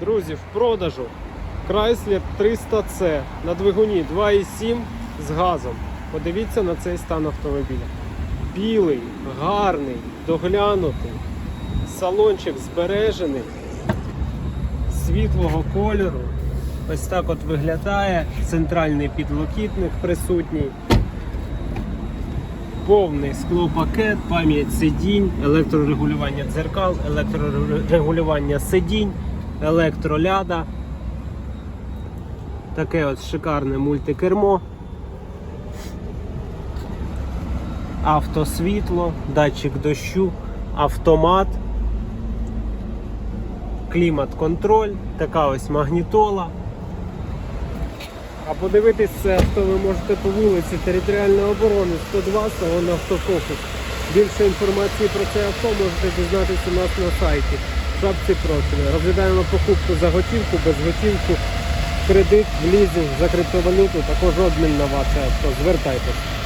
Друзі, в продажу Chrysler 300C на двигуні 2,7 з газом. Подивіться на цей стан автомобіля. Білий, гарний, доглянутий, салончик збережений, світлого кольору. Ось так от виглядає. Центральний підлокітник присутній. Повний склопакет, пам'ять сидінь, електрорегулювання дзеркал, електрорегулювання сидінь, електроляда. Таке от шикарне мультикермо. Автосвітло, датчик дощу, автомат, клімат-контроль, така ось магнітола. А подивитись це авто ви можете по вулиці Територіальної оборони 102 салон автофокус. Більше інформації про це авто можете дізнатися у нас на сайті. Шапці профілю. Розглядаємо покупку за готівку, без готівку, кредит, в лізинг, за криптовалюту, також обмін на ваше авто. Звертайтеся.